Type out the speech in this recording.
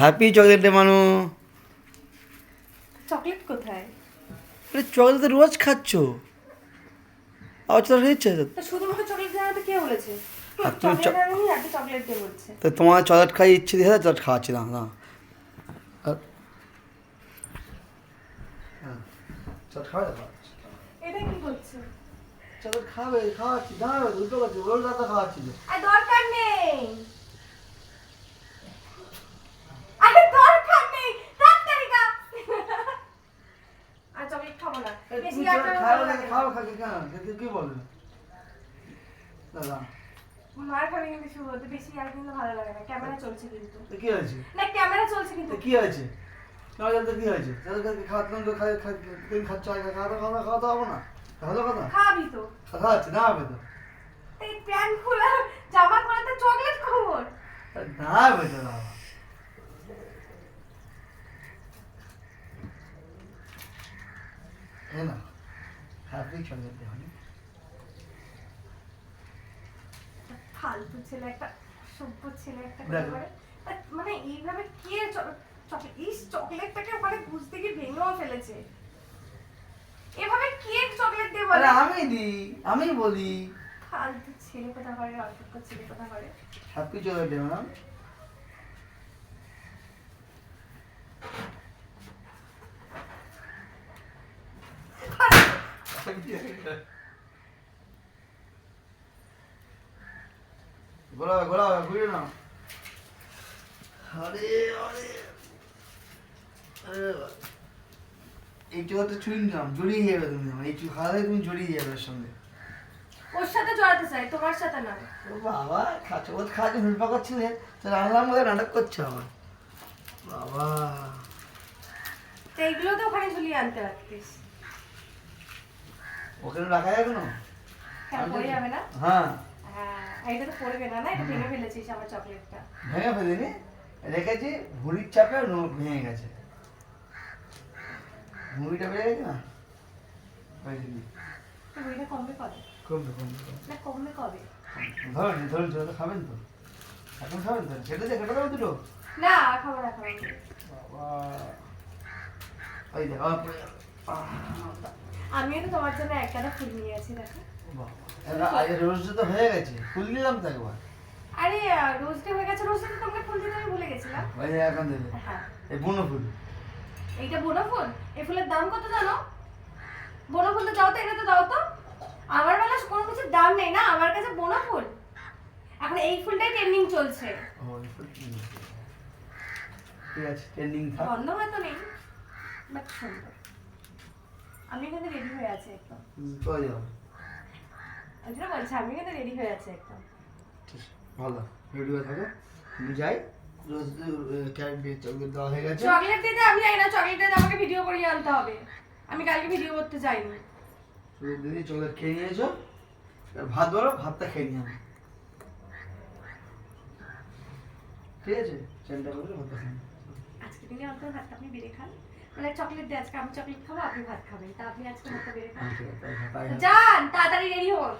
Happy chocolate day Manu chocolate কোথায়? আরে chocolate তো রোজ খাচ্ছ। আবার চকলেট দিচ্ছে তো শুধুমাত্র চকলেট দেওয়া তো কে বলেছে? তো তোমার চকলেট খাই ইচ্ছে দিয়ে চকলেট খাওয়াচ্ছি না না। চকলেট খাবে এটা কি করছে চকলেট খাবে খাওয়াচ্ছি। দাঁড়াবে দুটো করছি রোজ রাতে খাওয়াচ্ছি। দরকার নেই আরে দরকার নেই তাড়াতাড়ি খা আর চকলেট খাব না বেশি আর ভালো লাগে না। খাও খাকে কেন? কি বলবে দাদা। মার খাবে কিন্তু শুরু বেশি আর কিন্তু ভালো লাগে না। ক্যামেরা চলছে কিন্তু। তো কি হয়েছে? না ক্যামেরা চলছে কিন্তু। তো কি হয়েছে? তোমার কি হয়েছে? যাদেরকে খাওয়াতে তো খাই তুমি খাচ্ছ আগে খাওয়া খাওয়া খাওয়াতে হবে না? ভালো কথা খাবি তো। খাওয়াচ্ছে না হবে তো। এই প্যান্ট খোলা জামা খোলাতে চকলেট খাব আরে না হবে তো বাবা হ্যাঁ না ডে মানে ফালতু ছেলে একটা সভ্য ছেলে একটা মানে এইভাবে কে চকলেট এই চকলেটটাকে মানে বুঝতে গিয়ে ভেঙেও ফেলেছে। এভাবে কে চকলেট দিয়ে বলে? আমি দিই আমি বলি। ফালতু ছেলে কথা করে অসভ্য ছেলে কথা করে হ্যাপি চকলেট ডে গোলাবে গোলাবে ঘুরে না আরে আরে। আরে বাবা। এই চোখটা নিলাম জড়িয়ে যাবে তুমি আমার। এই চোখ তুমি জড়িয়ে যাবে ওর সঙ্গে। ওর সাথে জড়াতে চাই তোমার সাথে না। ও বাবা খাচ্ছ ও খাচ্ছে হুলপা করছিলে তো রান্নার মধ্যে নাটক করছে আমার বাবা। তো এইগুলো তো ওখানে ঝুলিয়ে আনতে পারতিস। ওখানে রাখা যাবে না? পড়ে যাবে না? হ্যাঁ। হ্যাঁ এটা তো পড়বে না না? এটা ভেঙে ফেলেছিস আমার চকলেটটা। ভেঙে ফেলিনি? রেখেছি ভুড়ির চাপে ভেঙে গেছে। মুড়িটা বেড়ে গেছে না? কমবে কবে? কমবে কমবে কমবে। না কমবে কবে? ধরুন ধরুন ধরুন খাবেন তো। এখন খাবেন তো? সেটা দিয়ে কেটে দেবো দুটো? না খাব না খাব। বাবা। ওই দেখ আমিও তো তোমার জন্য একটা ফুল নিয়ে আছি দেখো। আগে রোজটা তো হয়ে গেছে ফুল নিলাম তো একবার। আরে রোজটা হয়ে গেছে রোজটা তো তোমাকে ফুল দিতে আমি ভুলে গেছিলাম। ওই এখন দেবে হ্যাঁ। এই বুনো ফুল। এইটা বোনো ফুল? এই ফুলের দাম কত জানো? বোনো ফুল তো দাও তো এটা তো দাও তো। আমার বেলা কোনো কিছুর দাম নেই না আমার কাছে বোনো ফুল। এখন এই ফুলটাই ট্রেন্ডিং চলছে। ও এই ফুল। ঠিক আছে ট্রেন্ডিং থাক। গন্ধ হয়তো নেই বাট সুন্দর। আমি কিন্তু রেডি হয়ে আছি একদম। কই বলছি আমি কিন্তু রেডি হয়ে আছি একদম। ভালো। রেডি হয়ে থাকো। আমি যাই। রোজ ক্যারেট দিয়ে চকলেট দেওয়া হয়ে গেছে। চকলেট দিতে আমি জানি না চকলেট দিতে আমাকে ভিডিও করিয়ে আনতে হবে। আমি কালকে ভিডিও করতে যাইনি। শুধু দিদি চকলেট খেয়ে নিয়েছো? ভাত বলো ভাতটা খেয়ে নিয়ে আমি ঠিক আছে? চিন্তা করলে ভাতটা আজকে দিনে অন্তত ভাতটা আপনি বেড়ে খান। মানে চকলেট দিয়ে আজকে আমি চকলেট খাব আপনি ভাত খাবেন। তা আপনি আজকে বেড়ে হবে। যান তাড়াতাড়ি রেডি হন।